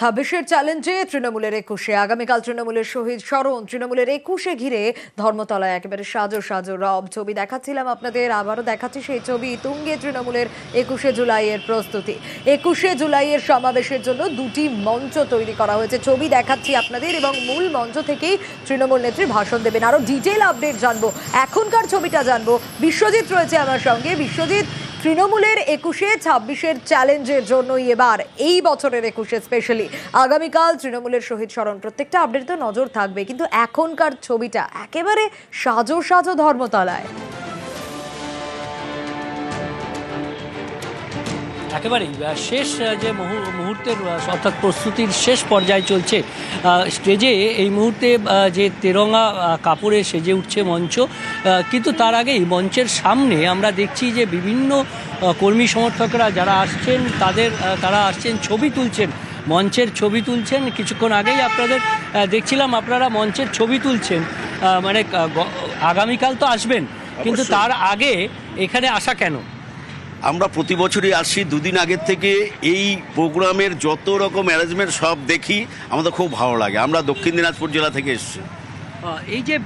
ছাব্বিশের চ্যালেঞ্জে তৃণমূলের একুশে, আগামীকাল তৃণমূলের শহীদ স্মরণ। তৃণমূলের একুশে ঘিরে ধর্মতলায় একেবারে সাজো সাজো রব ছবি দেখাচ্ছিলাম আপনাদের, আবারও দেখাচ্ছি সেই ছবি তুঙ্গে তৃণমূলের একুশে জুলাইয়ের প্রস্তুতি। একুশে জুলাইয়ের সমাবেশের জন্য দুটি মঞ্চ তৈরি করা হয়েছে। ছবি দেখাচ্ছি আপনাদের এবং মূল মঞ্চ থেকেই তৃণমূল নেত্রী ভাষণ দেবেন। আরও ডিটেল আপডেট জানব। এখনকার ছবিটা জানব। বিশ্বজিৎ রয়েছে আমার সঙ্গে। বিশ্বজিৎ তৃণমূলের একুশে, ছাব্বিশের চ্যালেঞ্জের জন্যই এবার এই বছরের একুশে স্পেশালি আগামীকাল তৃণমূলের শহীদ স্মরণ। প্রত্যেকটা আপডেট তো নজর থাকবে, কিন্তু এখনকার ছবিটা একেবারে সাজো সাজো ধর্মতলায়। একেবারেই শেষ যে মুহূ- মুহূর্তের অর্থাৎ প্রস্তুতির শেষ পর্যায়ে চলছে স্টেজে এই মুহূর্তে যে তেরঙা কাপড়ে সেজে উঠছে মঞ্চ কিন্তু তার আগেই মঞ্চের সামনে আমরা দেখছি যে বিভিন্ন কর্মী সমর্থকরা যারা আসছেন তাদের তারা আসছেন ছবি তুলছেন মঞ্চের ছবি তুলছেন। কিছুক্ষণ আগেই আপনাদের দেখছিলাম আপনারা মঞ্চের ছবি তুলছেন মানে আগামীকাল তো আসবেন কিন্তু তার আগে এখানে আসা কেন? আমরা প্রতি বছরই আসি দুদিন আগের থেকে এই প্রোগ্রামের যত রকম অ্যারেঞ্জমেন্ট সব দেখি আমাদের খুব ভালো লাগে। আমরা দক্ষিণ দিনাজপুর জেলা থেকে এসেছি। এই যে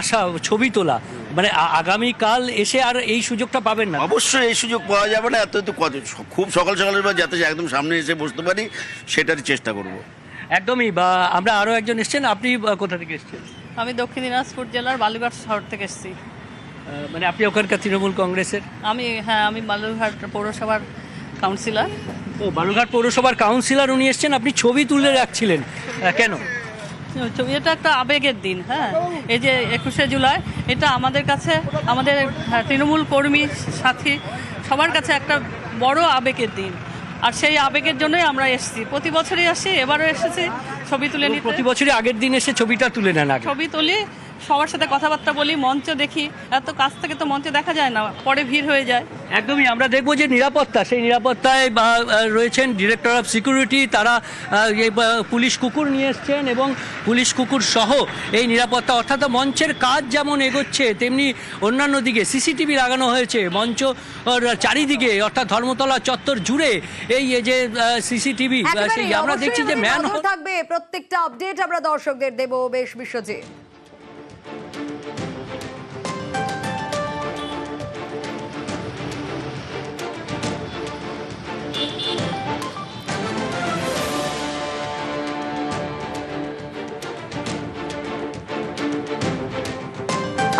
আশা ছবি তোলা মানে আগামীকাল এসে আর এই সুযোগটা পাবেন না? অবশ্যই এই সুযোগ পাওয়া যাবে না এত তো কত খুব সকাল সকালের বা যাতে একদম সামনে এসে বসতে পারি সেটার চেষ্টা করব। একদমই বা আমরা আরও একজন এসছেন আপনি কোথা থেকে এসছেন? আমি দক্ষিণ দিনাজপুর জেলার বালুঘাট শহর থেকে এসেছি। মানে আপনি ওখানকার তৃণমূল কংগ্রেসের? আমি হ্যাঁ আমি বালুঘাট পৌরসভার কাউন্সিলর ও বালুরঘাট পৌরসভার কাউন্সিলর উনি এসেছেন আপনি ছবি তুলে রাখছিলেন। কেন? ছবি এটা একটা আবেগের দিন হ্যাঁ? এই যে একুশে জুলাই এটা আমাদের কাছে আমাদের হ্যাঁ, তৃণমূল কর্মী সাথী সবার কাছে একটা বড় আবেগের দিন। আর সেই আবেগের জন্যই আমরা এসেছি। প্রতি বছরই আসি এবারও এসেছি ছবি তুলে নিই প্রতি বছরই আগের দিন এসে ছবিটা তুলে নেন ছবি তুলি সবার সাথে কথাবার্তা বলি মঞ্চ দেখি। এত কাছ থেকে তো মঞ্চে দেখা যায় না পরে ভিড় হয়ে যায়। একদমই আমরা দেখব যে নিরাপত্তা সেই নিরাপত্তায় বা, রয়েছেন ডিরেক্টর অফ সিকিউরিটি তারা পুলিশ কুকুর নিয়ে এসছেন এবং পুলিশ কুকুর সহ এই নিরাপত্তা অর্থাৎ মঞ্চের কাজ যেমন এগোচ্ছে তেমনি অন্যান্য দিকে সিসিটিভি লাগানো হয়েছে। মঞ্চ চারিদিকে অর্থাৎ ধর্মতলা চত্বর জুড়ে এই যে সিসিটিভি সেই আমরা দেখছি যে ম্যান থাকবে। প্রত্যেকটা আপডেট আমরা দর্শকদের দেব। বেশ বিশ্বজিৎ।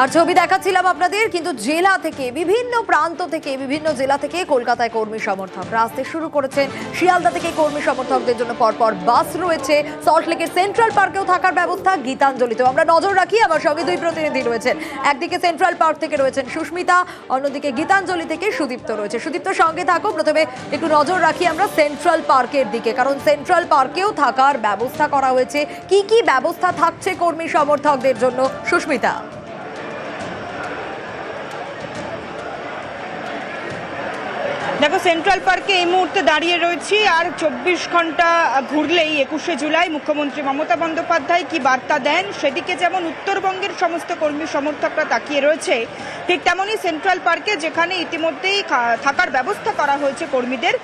আর ছবি দেখাচ্ছিলাম আপনাদের, কিন্তু জেলা থেকে, বিভিন্ন প্রান্ত থেকে, বিভিন্ন জেলা থেকে কলকাতায় কর্মী সমর্থকরা আসতে শুরু করেছেন শিয়ালদা থেকে কর্মী সমর্থকদের জন্য পরপর বাস রয়েছে। সল্টলেকের সেন্ট্রাল পার্কেও থাকার ব্যবস্থা গীতাঞ্জলিতেও আমরা নজর রাখি, আমার সঙ্গে দুই প্রতিনিধি রয়েছেন। একদিকে সেন্ট্রাল পার্ক থেকে রয়েছেন সুস্মিতা, অন্যদিকে গীতাঞ্জলি থেকে সুদীপ্ত রয়েছে। সুদীপ্ত, সঙ্গে থাকো প্রথমে একটু নজর রাখি আমরা সেন্ট্রাল পার্কের দিকে, কারণ সেন্ট্রাল পার্কেও থাকার ব্যবস্থা করা হয়েছে। কি কি ব্যবস্থা থাকছে কর্মী সমর্থকদের জন্য? সুস্মিতা। দেখো সেন্ট্রাল পার্কে এই মুহূর্তে দাঁড়িয়ে রয়েছি আর চব্বিশ ঘণ্টা ঘুরলেই একুশে জুলাই মুখ্যমন্ত্রী মমতা বন্দ্যোপাধ্যায় কি বার্তা দেন? সেদিকে যেমন উত্তরবঙ্গের সমস্ত কর্মী সমর্থকরা তাকিয়ে রয়েছে, ঠিক তেমনই সেন্ট্রাল পার্কে যেখানে ইতিমধ্যেই থাকার ব্যবস্থা করা হয়েছে কর্মীদের,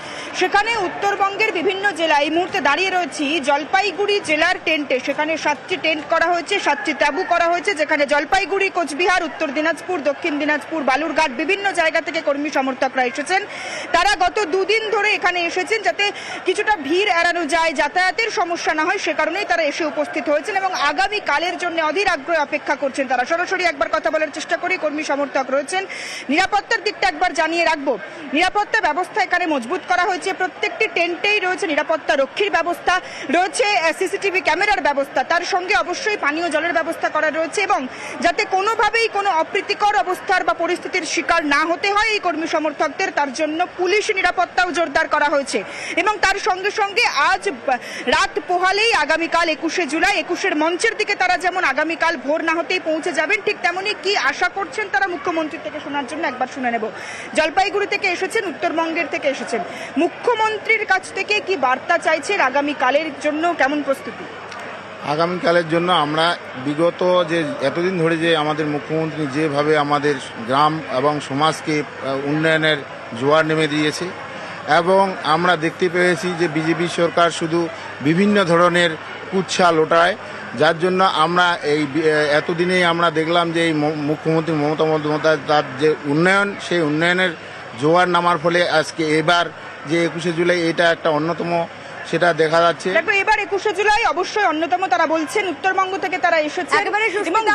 সেখানে উত্তরবঙ্গের বিভিন্ন জেলা এই মুহূর্তে দাঁড়িয়ে রয়েছি। জলপাইগুড়ি জেলার টেন্টে, সেখানে সাতটি টেন্ট করা হয়েছে, সাতটি তাঁবু করা হয়েছে, যেখানে জলপাইগুড়ি, কোচবিহার, উত্তর দিনাজপুর, দক্ষিণ দিনাজপুর, বালুরঘাট বিভিন্ন জায়গা থেকে কর্মী সমর্থকরা এসেছেন। তারা গত দুদিন ধরে এখানে এসেছেন যাতে কিছুটা ভিড় এড়ানো যায়, যাতায়াতের সমস্যা না হয়, সে কারণেই তারা এসে উপস্থিত হয়েছেন এবং আগামী কালের জন্য অধীর আগ্রহে অপেক্ষা করছেন তারা। সরাসরি একবার কথা বলার চেষ্টা করি, কর্মী সমর্থক রয়েছেন। নিরাপত্তার দিকটা একবার জানিয়ে রাখব। নিরাপত্তা ব্যবস্থা এখানে মজবুত করা হয়েছে, প্রত্যেকটি টেন্টেই রয়েছে নিরাপত্তা রক্ষীর ব্যবস্থা, রয়েছে সিসিটিভি ক্যামেরার ব্যবস্থা, তার সঙ্গে অবশ্যই পানীয় জলের ব্যবস্থা করা রয়েছে এবং যাতে কোনোভাবেই কোনো অপ্রীতিকর অবস্থার বা পরিস্থিতির শিকার না হতে হয় এই কর্মী সমর্থকদের, তার জন্য পুলিশ নিরাপত্তাও জোরদার করা হয়েছে। এবং তার সঙ্গে সঙ্গে আজ রাত পোহালেই আগামীকাল একুশে জুলাই, একুশের মঞ্চের দিকে তারা যেমন আগামীকাল ভোর না হতেই পৌঁছে যাবেন, ঠিক তেমনই কি আশা করছেন তারা মুখ্যমন্ত্রী থেকে শোনার জন্য একবার শুনে নেব। জলপাইগুড়ি থেকে এসেছেন, উত্তরবঙ্গের থেকে এসেছেন। মুখ্যমন্ত্রীর কাছ থেকে কি বার্তা চাইছেন? আগামীকালের জন্য কেমন প্রস্তুতি? আগামীকালের জন্য আমরা বিগত যে এতদিন ধরে যে আমাদের মুখ্যমন্ত্রী যেভাবে আমাদের গ্রাম এবং সমাজকে উন্নয়নের জোয়ার নেমে দিয়েছে। এবং আমরা দেখতে পেয়েছি যে বিজেপি সরকার শুধু বিভিন্ন ধরনের কুচ্ছা লোটায়, যার জন্য আমরা এই এতদিনেই আমরা দেখলাম যে এই মুখ্যমন্ত্রী মমতা বন্দ্যোপাধ্যায় তার যে উন্নয়ন, সেই উন্নয়নের জোয়ার নামার ফলে আজকে এবার যে একুশে জুলাই এটা একটা অন্যতম, সেটা দেখা যাচ্ছে। একুশে জুলাই অবশ্যই অন্যতম তারা বলছেন উত্তরবঙ্গ থেকে তারা এসেছেন। একেবারে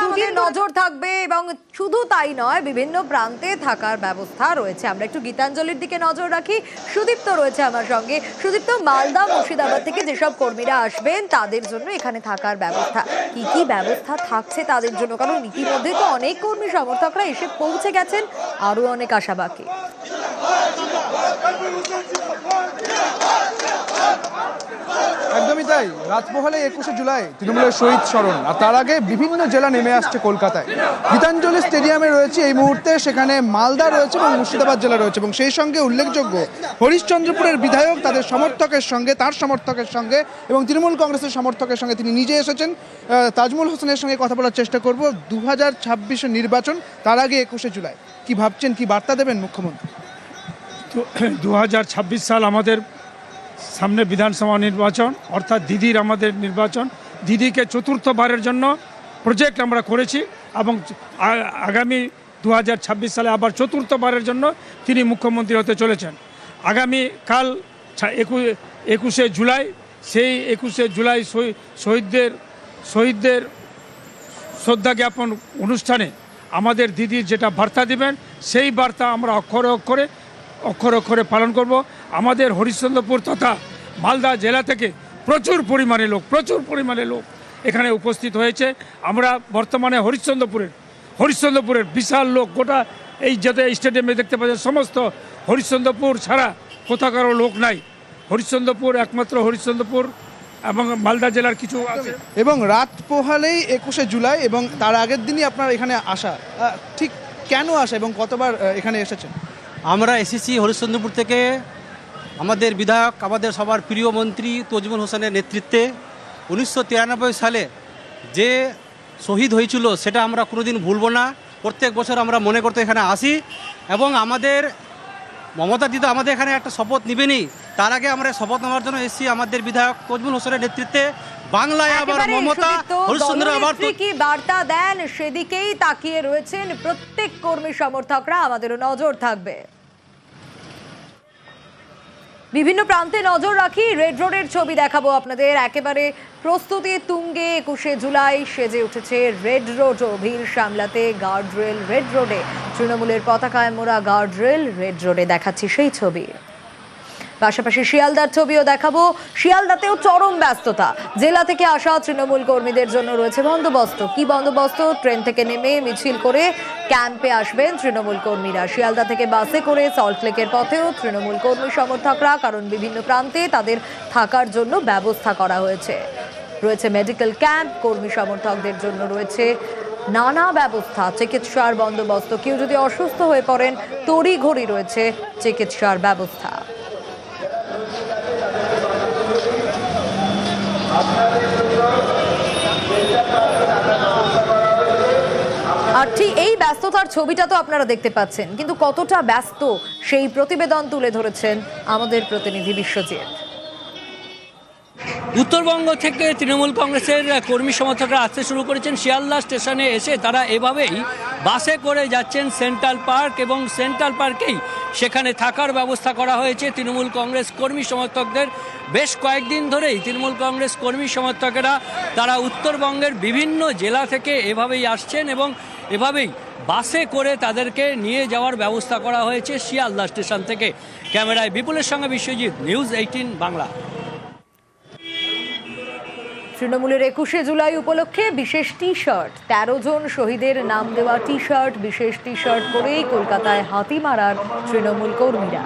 আমাদের নজর থাকবে এবং শুধু তাই নয় বিভিন্ন প্রান্তে থাকার ব্যবস্থা রয়েছে। আমরা একটু গীতাঞ্জলির দিকে নজর রাখি। সুদীপ্ত রয়েছে আমার সঙ্গে। সুদীপ্ত মালদা মুর্শিদাবাদ থেকে যেসব কর্মীরা আসবেন তাদের জন্য এখানে থাকার ব্যবস্থা। কি কি ব্যবস্থা থাকছে তাদের জন্য? কারণ ইতিমধ্যে তো অনেক কর্মী সমর্থকরা এসে পৌঁছে গেছেন। আরও অনেক আশা বাকি। তাই রাজমহলে একুশে জুলাই তৃণমূলের শহীদ স্মরণ। আর তার আগে বিভিন্ন জেলা নেমে আসছে কলকাতায়। গীতাঞ্জলি স্টেডিয়ামে রয়েছে এই মুহূর্তে, সেখানে মালদা রয়েছে এবং মুর্শিদাবাদ জেলা রয়েছে এবং সেই সঙ্গে উল্লেখযোগ্য, হরিশ্চন্দ্রপুরের বিধায়ক তাদের সমর্থকের সঙ্গে, তার সমর্থকের সঙ্গে এবং তৃণমূল কংগ্রেসের সমর্থকের সঙ্গে তিনি নিজে এসেছেন। তাজমুল হোসেনের সঙ্গে কথা বলার চেষ্টা করব। দু হাজার নির্বাচন, তার আগে একুশে জুলাই। কি ভাবছেন, কি বার্তা দেবেন মুখ্যমন্ত্রী? দু হাজার ছাব্বিশ সাল আমাদের সামনে বিধানসভা নির্বাচন, অর্থাৎ দিদির আমাদের নির্বাচন। দিদিকে চতুর্থবারের জন্য প্রজেক্ট আমরা করেছি এবং আগামী দু হাজার ছাব্বিশ সালে আবার চতুর্থবারের জন্য তিনি মুখ্যমন্ত্রী হতে চলেছেন। আগামী কাল একু- একুশে জুলাই, সেই একুশে জুলাই শহী- শহীদদের শহীদদের শ্রদ্ধা জ্ঞাপন অনুষ্ঠানে আমাদের দিদি যেটা বার্তা দিবেন, সেই বার্তা আমরা অক্ষরে অক্ষরে অক্ষরে অক্ষরে পালন করব। আমাদের হরিশ্চন্দ্রপুর তথা মালদা জেলা থেকে প্রচুর পরিমাণে লোক প্রচুর পরিমাণে লোক এখানে উপস্থিত হয়েছে। আমরা বর্তমানে হরিশ্চন্দ্রপুরের হরিশ্চন্দ্রপুরের বিশাল লোক গোটা এই যাতে স্টেডিয়ামে দেখতে পাচ্ছেন সমস্ত হরিশ্চন্দ্রপুর ছাড়া কোথাকারও লোক নাই। হরিশ্চন্দ্রপুর একমাত্র হরিশ্চন্দ্রপুর এবং মালদা জেলার কিছু আছে। এবং রাত পোহালেই একুশে জুলাই এবং তার আগের দিনই আপনার এখানে আসা। ঠিক কেন আসা এবং কতবার এখানে এসেছেন? আমরা এসেছি হরিশ্চন্দ্রপুর থেকে আমাদের বিধায়ক আমাদের সবার প্রিয় মন্ত্রী তজমুল হোসেনের নেতৃত্বে উনিশশো তিরানব্বই সালে যে শহীদ হয়েছিল সেটা আমরা কোনোদিন ভুলবো না। প্রত্যেক বছর আমরা মনে করতে এখানে আসি এবং আমাদের মমতা দিদি আমাদের এখানে একটা শপথ নিবেনি তার আগে আমরা শপথ নেওয়ার জন্য এসেছি আমাদের বিধায়ক তজমুল হোসেনের নেতৃত্বে। বাংলায় আবার মমতা সুদীপ্ত, হরিশ্চন্দ্র আবার কি বার্তা দেন? সেদিকেই তাকিয়ে রয়েছেন প্রত্যেক কর্মী সমর্থকরা। আমাদেরও নজর থাকবে। বিভিন্ন প্রান্তে নজর রাখি, রেড রোডের ছবি দেখাবো আপনাদের। একেবারে প্রস্তুতি তুঙ্গে, একুশে জুলাই সেজে উঠেছে রেড রোড ভিড় সামলাতে গার্ড রেল রেড রোডে। তৃণমূলের পতাকায় মোড়া গার্ড রেল রেড রোডে দেখাচ্ছি সেই ছবি। পাশাপাশি শিয়ালদার ছবিও দেখাবো। শিয়ালদাতেও চরম ব্যস্ততা। জেলা থেকে আসা তৃণমূল কর্মীদের জন্য রয়েছে বন্দোবস্ত। কি বন্দোবস্ত? ট্রেন থেকে নেমে মিছিল করে ক্যাম্পে আসবেন তৃণমূল কর্মীরা। শিয়ালদা থেকে বাসে করে সল্টলেকের পথেও তৃণমূল কর্মী সমর্থকরা, কারণ বিভিন্ন প্রান্তে তাদের থাকার জন্য ব্যবস্থা করা হয়েছে। রয়েছে মেডিকেল ক্যাম্প, কর্মী সমর্থকদের জন্য রয়েছে নানা ব্যবস্থা, চিকিৎসার বন্দোবস্ত। কেউ যদি অসুস্থ হয়ে পড়েন, তড়িঘড়ি রয়েছে চিকিৎসার ব্যবস্থা। আর ঠিক এই ব্যস্ততার ছবিটা তো আপনারা দেখতে পাচ্ছেন, কিন্তু কতটা ব্যস্ত সেই প্রতিবেদন তুলে ধরেছেন আমাদের প্রতিনিধি বিশ্বজিৎ। উত্তরবঙ্গ থেকে তৃণমূল কংগ্রেসের কর্মী সমর্থকরা আসতে শুরু করেছেন। শিয়ালদা স্টেশনে এসে তারা এভাবেই বাসে করে যাচ্ছেন সেন্ট্রাল পার্ক এবং সেন্ট্রাল পার্কেই সেখানে থাকার ব্যবস্থা করা হয়েছে। তৃণমূল কংগ্রেস কর্মী সমর্থকদের বেশ কয়েকদিন ধরেই তৃণমূল কংগ্রেস কর্মী সমর্থকেরা তারা উত্তরবঙ্গের বিভিন্ন জেলা থেকে এভাবেই আসছেন এবং এভাবেই বাসে করে তাদেরকে নিয়ে যাওয়ার ব্যবস্থা করা হয়েছে শিয়ালদা স্টেশন থেকে। ক্যামেরায় বিপুলের সঙ্গে বিশ্বজিৎ, নিউজ এইটিন বাংলা। তৃণমূলের একুশে জুলাই উপলক্ষে বিশেষ টি শার্ট তেরো জন শহীদের নাম দেওয়া টি শার্ট বিশেষ টি শার্ট পরেই কলকাতায় হাতি মারার তৃণমূল কর্মীরা।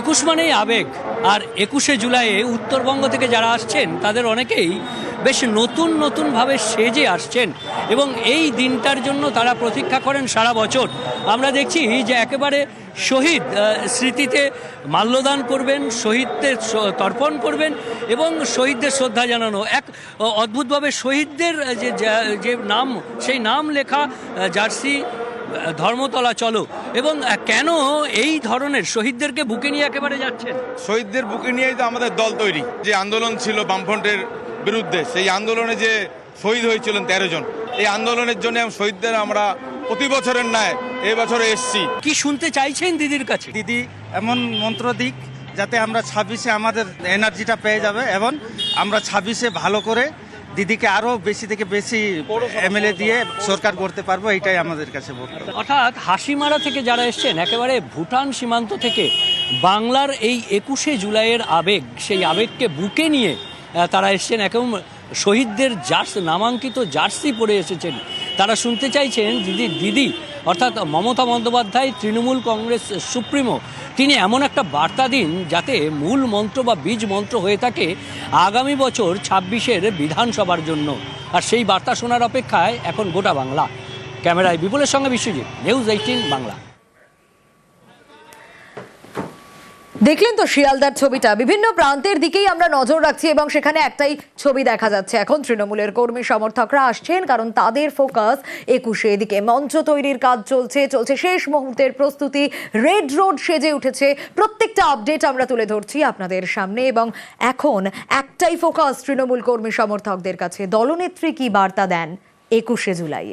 একুশ মানেই আবেগ, আর একুশে জুলাইয়ে উত্তরবঙ্গ থেকে যারা আসছেন, তাদের অনেকেই বেশ নতুন নতুনভাবে সেজে আসছেন এবং এই দিনটার জন্য তারা প্রতীক্ষা করেন সারা বছর। আমরা দেখছি যে একেবারে শহীদ স্মৃতিতে মাল্যদান করবেন, শহীদদের তর্পণ করবেন এবং শহীদদের শ্রদ্ধা জানানো। এক অদ্ভুতভাবে শহীদদের যে যে নাম, সেই নাম লেখা জার্সি ধর্মতলা, চলো। এবং কেন এই ধরনের শহীদদেরকে বুকে নিয়ে একেবারে যাচ্ছেন? শহীদদের বুকে নিয়েই তো আমাদের দল তৈরি। যে আন্দোলন ছিল বামফ্রন্টের বিরুদ্ধে, সেই আন্দোলনে যে শহীদ হয়েছিলেন তেরো জন, এই আন্দোলনের জন্য শহীদদের আমরা প্রতি বছরের ন্যায় এই বছরে এসছি। কি শুনতে চাইছেন দিদির কাছে? দিদি এমন মন্ত্র দিক যাতে আমরা ছাব্বিশে আমাদের এনার্জিটা পেয়ে যাবে এবং আমরা ছাব্বিশে ভালো করে দিদিকে আরও বেশি থেকে বেশি এমএলএ দিয়ে সরকার করতে পারব এইটাই আমাদের কাছে অর্থাৎ হাসিমারা থেকে যারা এসছেন একেবারে ভুটান সীমান্ত থেকে বাংলার এই একুশে জুলাইয়ের আবেগ সেই আবেগকে বুকে নিয়ে তারা এসছেন। একদম শহীদদের জার্সি নামাঙ্কিত জার্সি পরে এসেছেন। তারা শুনতে চাইছেন দিদি দিদি অর্থাৎ মমতা বন্দ্যোপাধ্যায়, তৃণমূল কংগ্রেস, সুপ্রিমো, তিনি এমন একটা বার্তা দিন যাতে মূল মন্ত্র বা বীজ মন্ত্র হয়ে থাকে আগামী বছর ছাব্বিশের বিধানসভার জন্য। আর সেই বার্তা শোনার অপেক্ষায় এখন গোটা বাংলা। ক্যামেরায় বিপুলের সঙ্গে বিশ্বজিৎ নিউজ এইটিন বাংলা। দেখলেন তো শিয়ালদার ছবিটা। বিভিন্ন প্রান্তের দিকেই আমরা নজর রাখছি এবং সেখানে একটাই ছবি দেখা যাচ্ছে। এখন তৃণমূলের কর্মী সমর্থকরা আসছেন কারণ তাদের ফোকাস একুশে। এদিকে মঞ্চ তৈরির কাজ চলছে চলছে শেষ মুহূর্তের প্রস্তুতি। রেড রোড সেজে উঠেছে। প্রত্যেকটা আপডেট আমরা তুলে ধরছি আপনাদের সামনে এবং এখন একটাই ফোকাস তৃণমূল কর্মী সমর্থকদের কাছে। দলনেত্রী কি বার্তা দেন একুশে জুলাই?